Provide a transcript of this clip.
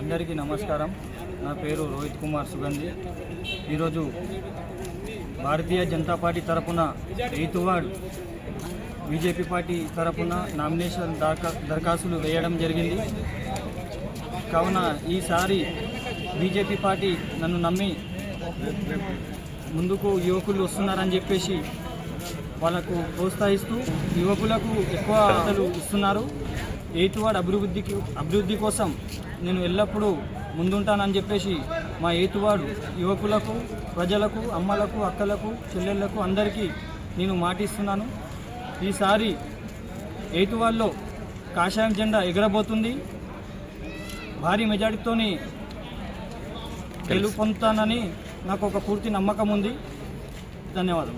అందరికీ నమస్కారం. నా పేరు రోహిత్ కుమార్ సుగంధి. ఈరోజు భారతీయ జనతా పార్టీ తరపున రైతువాడు బీజేపీ పార్టీ తరపున నామినేషన్ దరఖాస్తులు వేయడం జరిగింది. కావున ఈసారి బీజేపీ పార్టీ నన్ను నమ్మి ముందుకు యువకులు వస్తున్నారని చెప్పేసి వాళ్ళకు ప్రోత్సహిస్తూ యువకులకు ఎక్కువ అసలు ఇస్తున్నారు. ఎయిత్ వార్డ్ అభివృద్ధికి అభివృద్ధి కోసం నేను ఎల్లప్పుడూ ముందుంటానని చెప్పేసి మా ఎయిత్ వార్డు యువకులకు ప్రజలకు అమ్మలకు అక్కలకు చెల్లెళ్ళకు అందరికీ నేను మాటిస్తున్నాను. ఈసారి ఎయిత్ వార్డులో కాషాయం జెండా ఎగరబోతుంది. భారీ మెజార్టీతోని గెలుపొందుతానని నాకు ఒక పూర్తి నమ్మకం ఉంది ధన్యవాదాలు